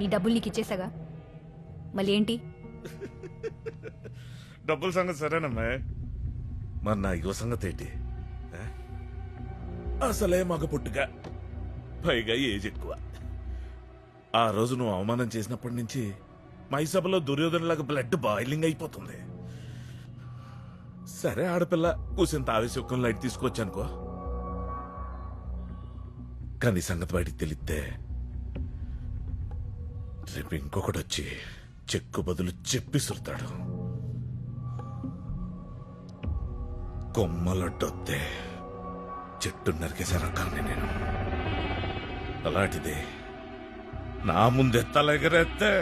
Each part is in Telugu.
నీ డబ్బులు నీకు ఇచ్చేసాగా? మళ్ళీ ఏంటి? డబ్బుల సంగతి సరేనమ్మా. మరి నా యువ సంగతి ఏంటి? ఆ? అసలే మగ పుట్టుగా పైగా ఏజ్ ఎక్కువ. ఆ రోజు నువ్వు అవమానం చేసినప్పటి నుంచి మై సభలో దుర్యోధనలాగా బ్లడ్ బాయిలింగ్ అయిపోతుంది. సరే ఆడపిల్ల కూసింత ఆవేశం లైట్ తీసుకొచ్చానుకో. కానీ సంగతి బయటికి తెలిస్తే రేపు ఇంకొకటి వచ్చి చెక్కు బదులు చెప్పిసురుతాడు కొమ్మలొడ్డొత్తే చెట్టు నరికేసే రకాన్ని నేను. అలాంటిది నా ముందే తలెగరెత్తే.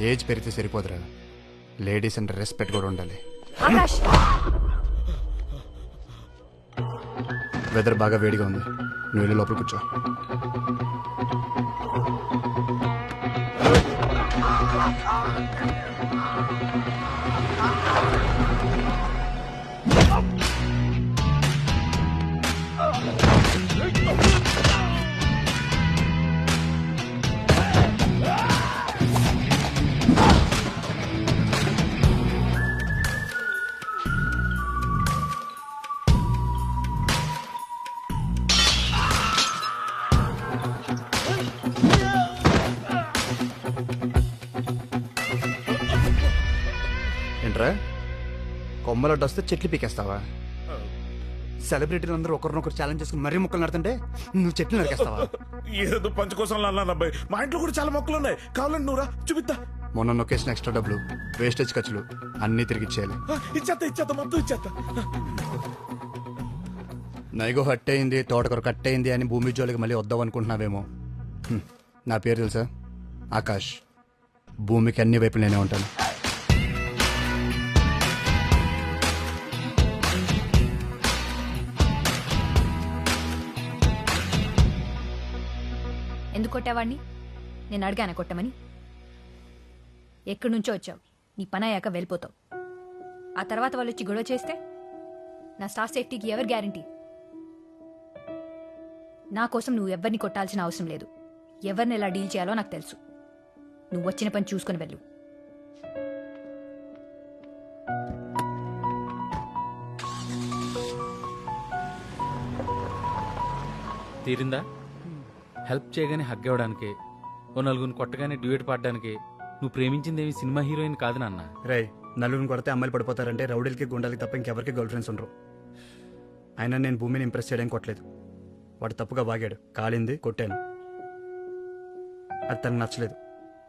ఏజ్ పెరిగితే సరిపోదురా. లేడీస్ అంటే రెస్పెక్ట్ కూడా ఉండాలి. ఆకాష్! వెదర్ బాగా వేడిగా ఉంది. నువ్వు వెళ్ళి లోపల కూర్చో. ఏంట్రా? కొమ్మలడ్డు వస్తే చెట్లు పీకేస్తావా? సెలబ్రిటీలు అందరూ ఒకరినొకరు ఛాలెంజ్ చేసుకుని మరీ మొక్కలు నడుతుంటే నువ్వు చెట్లు నరికేస్తావా? ఏదో పంచ కోసం అన్నాను అబ్బాయి. మా ఇంట్లో కూడా చాలా మొక్కలు ఉన్నాయి. కావాలండి నువ్వురా చూపిద్దా? మొన్న నొక్కేసిన ఎక్స్ట్రా డబ్బులు వేస్టేజ్ ఖర్చులు అన్నీ తిరిగి ఇచ్చేయాలి. ఆ, ఇచ్చేత్తా ఇచ్చేత్తా మొత్తం ఇచ్చేత్తా. నైగో హట్ అయింది తోటకూర కట్ అయింది అని భూమి జోలికి మళ్ళీ వద్దాం అనుకుంటున్నావేమో. నా పేరు తెలుసా? ఆకాష్. భూమికి అన్ని వైపులు నేనే ఉంటాను. ఎందుకు కొట్టావాడిని నేను అడిగాను కొట్టమని? ఎక్కడి నుంచో వచ్చావు. నీ పని అయ్యాక వెళ్ళిపోతావు. ఆ తర్వాత వాళ్ళు వచ్చి గొడవ చేస్తే? నా స్టాఫ్ సేఫ్టీకి ఎవరు గ్యారంటీ? నా కోసం నువ్వు ఎవరిని కొట్టాల్సిన అవసరం లేదు. ఎవరిని ఎలా డీల్ చేయాలో నాకు తెలుసు. నువ్వు వచ్చిన పని చూసుకొని వెళ్ళు. తీరిందా? హెల్ప్ చేయగానే హగ్ ఇవ్వడానికి ఓ నలుగురిని కొట్టగానే డ్యూయట్ పాడడానికి నువ్వు ప్రేమించిందేమి సినిమా హీరోయిన్ కాదు నాన్న. రే నలుగురిని కొడితే అమ్మాయిలు పడిపోతారంటే రౌడీలకి గుండాలకి తప్ప ఇంకెవరికి గర్ల్ ఫ్రెండ్స్ ఉండరు. అయినా నేను భూమిని ఇంప్రెస్ చేయడానికి కొట్టలేదు. వాడు తప్పుగా వాగాడు. కాలింది కొట్టాను. అది తనకు నచ్చలేదు.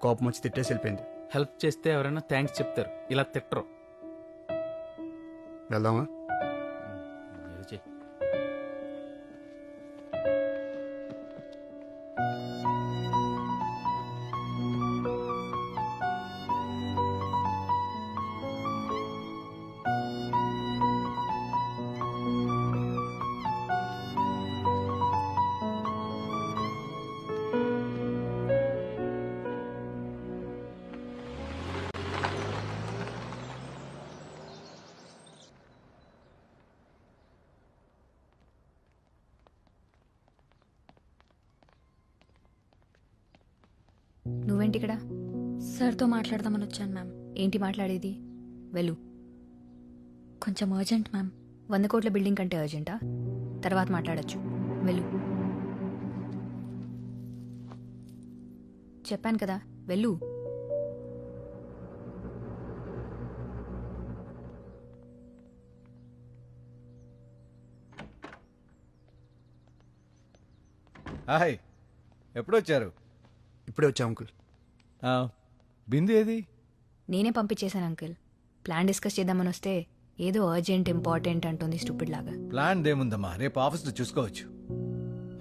కోపం వచ్చి తిట్టేసి వెళ్ళిపోయింది. హెల్ప్ చేస్తే ఎవరైనా థ్యాంక్స్ చెప్తారు. ఇలా తిట్టరు. వెళ్దామా? నువ్వేంటి ఇక్కడ సార్తో మాట్లాడదామని వచ్చాను మ్యామ్. ఏంటి మాట్లాడేది? వెళ్ళు. కొంచెం అర్జెంట్ మ్యామ్. వంద కోట్ల బిల్డింగ్ కంటే అర్జెంటా? తర్వాత మాట్లాడొచ్చు. వెళ్ళు. చెప్పాను కదా వెళ్ళు. హాయ్. ఎప్పుడొచ్చారు? ఇప్పుడే వచ్చా అంకుల్. ఆ, బిందు ఏది? నేనే పంపించేశాను అంకిల్. ప్లాన్ డిస్కస్ చేద్దామని వస్తే ఏదో అర్జెంట్ ఇంపార్టెంట్ అంటుంది స్టూపిడ్ లాగా ప్లాన్ దేముందమ్మా రేపు ఆఫీస్లో చూసుకోవచ్చు.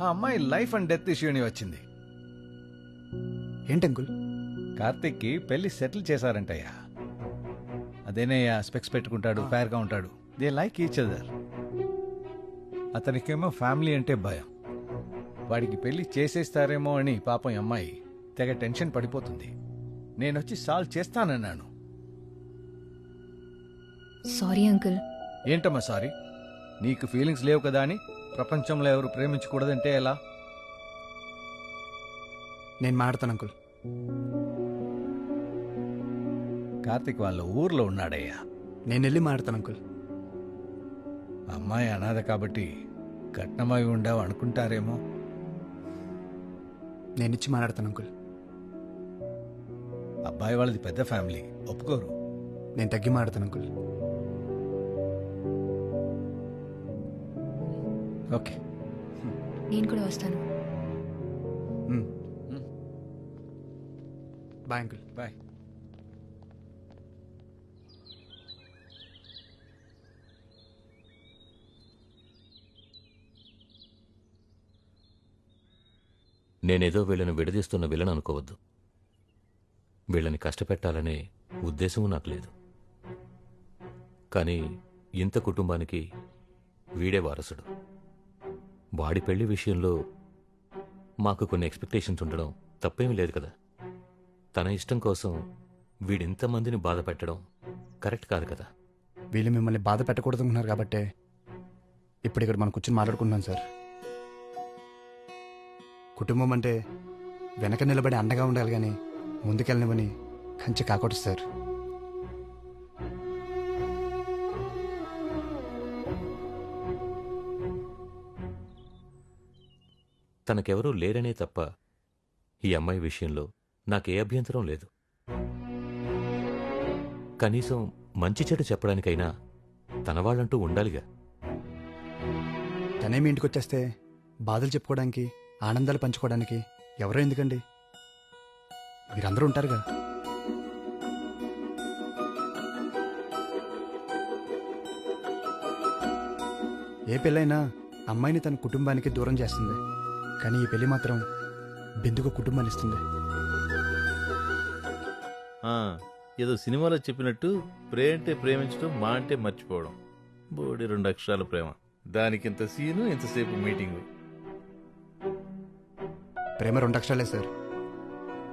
ఆ అమ్మాయి లైఫ్ అండ్ డెత్ ఇష్యూని వచ్చింది. ఏంటి అంకుల్? కార్తిక్కి పెళ్ళి సెటిల్ చేశారంటయ్యా. అదేనయ్యా స్పెక్స్ పెట్టుకుంటాడు ఫేర్గా ఉంటాడు. They like each other. అతనికేమో family అంటే భయం. వాడికి పెళ్ళి చేసేస్తారేమో అని పాపం అమ్మాయి తెగ టెన్షన్ పడిపోతుంది. నేనొచ్చి సాల్వ్ చేస్తానన్నాను. Sorry uncle. ఏంటమ్మా సారీ? నీకు ఫీలింగ్స్ లేవు కదా అని ప్రపంచంలో ఎవరు ప్రేమించకూడదంటే ఎలా? నేను మాట్లాడతాను అంకుల్. కార్తిక్ వాళ్ళ ఊర్లో ఉన్నాడయ్యా. నేను వెళ్ళి మాట్లాడతాను అంకుల్. అమ్మాయి అనాథ కాబట్టి కట్నమై ఉండవు అనుకుంటారేమో నేను ఇచ్చి మాట్లాడతాను అంకుల్. అబ్బాయి వాళ్ళది పెద్ద ఫ్యామిలీ. ఒప్పుకోరు. నేను తగ్గి మాట్లాడతాను అంకుల్. ఓకే. నేను కూడా వస్తాను. Bye uncle. బాయ్. నేనేదో వీళ్ళని విడదీస్తున్న విలన్ అనుకోవద్దు. వీళ్ళని కష్టపెట్టాలనే ఉద్దేశము నాకు లేదు. కానీ ఇంత కుటుంబానికి వీడే వారసుడు. వాడి పెళ్ళి విషయంలో మాకు కొన్ని ఎక్స్పెక్టేషన్స్ ఉండడం తప్పేమీ లేదు కదా. తన ఇష్టం కోసం వీడింతమందిని బాధ పెట్టడం కరెక్ట్ కాదు కదా. వీళ్ళు మిమ్మల్ని బాధ పెట్టకూడదు అనుకున్నారు కాబట్టే ఇప్పుడు ఇక్కడ మనం కూర్చొని మాట్లాడుకుంటున్నాం సార్. కుటుంబం అంటే వెనక నిలబడి అండగా ఉండాలి కానీ ముందుకెళ్ళనివని కంచి కాకూడదు సార్. తనకెవరూ లేరనే తప్ప ఈ అమ్మాయి విషయంలో నాకే అభ్యంతరం లేదు. కనీసం మంచి చెడు చెప్పడానికైనా తన వాళ్ళంటూ ఉండాలిగా. తనే మీ ఇంటికి వచ్చేస్తే బాధలు చెప్పుకోవడానికి ఆనందాలు పంచుకోవడానికి ఎవరో ఎందుకండి? మీరందరూ ఉంటారుగా. ఏ పెళ్ళైనా అమ్మాయిని తన కుటుంబానికి దూరం చేస్తుంది. కానీ ఈ పెళ్ళి మాత్రం బిందుకు కుటుంబాన్ని ఇస్తుంది. ఆ, ఏదో సినిమాలో చెప్పినట్టు ప్రే అంటే ప్రేమించడం మా అంటే మర్చిపోవడం. బోడి రెండు అక్షరాల ప్రేమ. దానికి ఇంత సీను ఇంతసేపు మీటింగు. ప్రేమ రెండు అక్షరాలే సార్.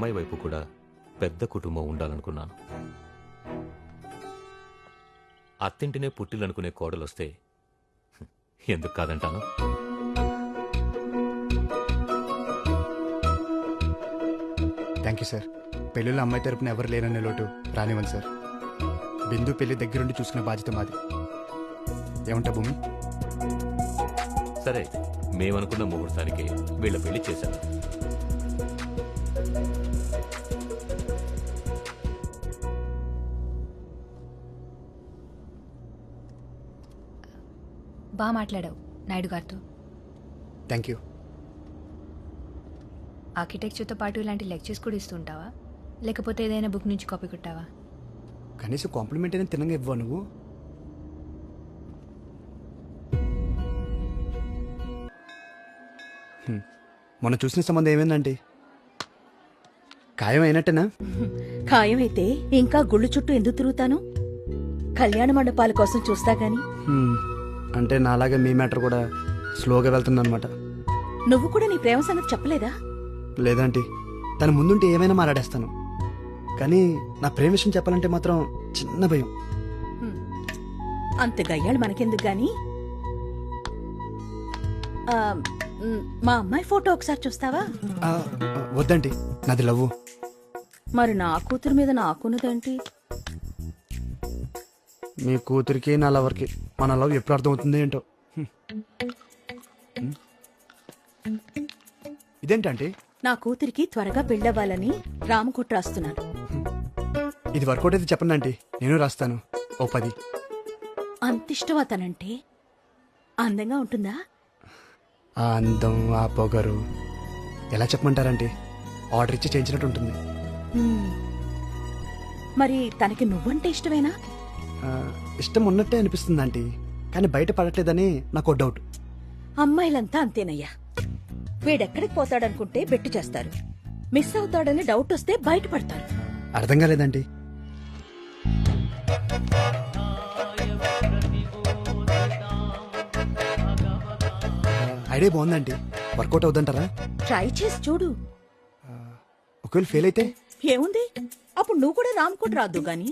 అమ్మాయి వైపు కూడా పెద్ద కుటుంబం ఉండాలనుకున్నాను. అత్తింటినే పుట్టిలనుకునే కోడలొస్తే ఎందుకు కాదంటాను? థ్యాంక్ యూ సార్ పెళ్ళిలో అమ్మాయి తరపున ఎవరు లేరనే లోటు రానివ్వండి సార్ బిందు పెళ్ళి దగ్గరుండి చూసుకునే బాధ్యత మాది. ఏమంటా భూమి? సరే మేమనుకున్న ముహూర్తానికి వీళ్ళ పెళ్ళి చేశాను. బాగా మాట్లాడావు నాయుడు గారితో. థ్యాంక్ యూ ఆర్కిటెక్చర్తో పాటు ఇలాంటి లెక్చర్స్ కూడా ఇస్తుంటావా? లేకపోతే ఏదైనా బుక్ నుంచి కాపీ కొట్టావా? కనీసం కాంప్లిమెంట్ అయినా తినంగా ఇవ్వవు నువ్వు? హ్మ్. మొన్న చూసిన సంబంధం ఏమైందండి? ఖాయం అయినట్టేనా? ఖాయమైతే ఇంకా గుళ్ళు చుట్టూ ఎందుకు తిరుగుతాను? కళ్యాణ మండపాల కోసం చూస్తా గాని. హ్మ్. అంటే నాలాగే మీ మ్యాటర్ కూడా స్లోగా వెళ్తుందన్నమాట. నువ్వు కూడా నీ ప్రేమ సంగతి చెప్పలేదా? లేదంటే. తన ముందుంటే ఏమైనా మాట్లాడేస్తాను. కానీ నా ప్రేమ విషయం చెప్పాలంటే మాత్రం చిన్న భయం. అంత గయ్యాళ్ళు మనకెందుకు గాని? ఆ, మ్, మా అమ్మాయి ఫోటో ఒకసారి చూస్తావా? వద్దండి నాది లవ్వు. మరి నా కూతురు మీద నాకున్నదేంటి? మీ కూతురికి నా లవర్కి మన లవ్ ఎప్పుడు అర్థమవుతుంది ఏంటో. ఇదేంటంటే? నా కూతురికి త్వరగా పెళ్ళవ్వాలని రామకుట్ర రాస్తున్నాను. ఇది వర్కౌట్ అయితే చెప్పండి ఆంటీ. నేను రాస్తాను. ఓ పది. అంత ఇష్టం అతనంటే అందంగా ఉంటుందా? ఆ అందం ఆ పొగరు ఎలా చెప్పమంటారంటే ఆర్డర్ ఇచ్చి చేయించినట్టు ఉంటుంది. మరి తనకి నువ్వంటే ఇష్టమేనా? ఇష్టం ఉన్నట్టే అనిపిస్తుంది ఆంటీ. కానీ బయట పడట్లేదని నాకు డౌట్. అమ్మాయిలంతా అంతేనయ్యా. వీడెక్కడికి పోతాడనుకుంటే బెట్టు చేస్తారు. మిస్ అవుతాడని డౌట్ వస్తే బయటపడతారు అర్థం కాలేదండి ఐడియా బాగుందండి వర్కౌట్ అవుతుంటారా ట్రై చేసి చూడు. ఒకవేళ ఫెయిల్ అయితే? ఏముంది? అప్పుడు నువ్వు కూడా రామ్కోట్ రాదు గాని.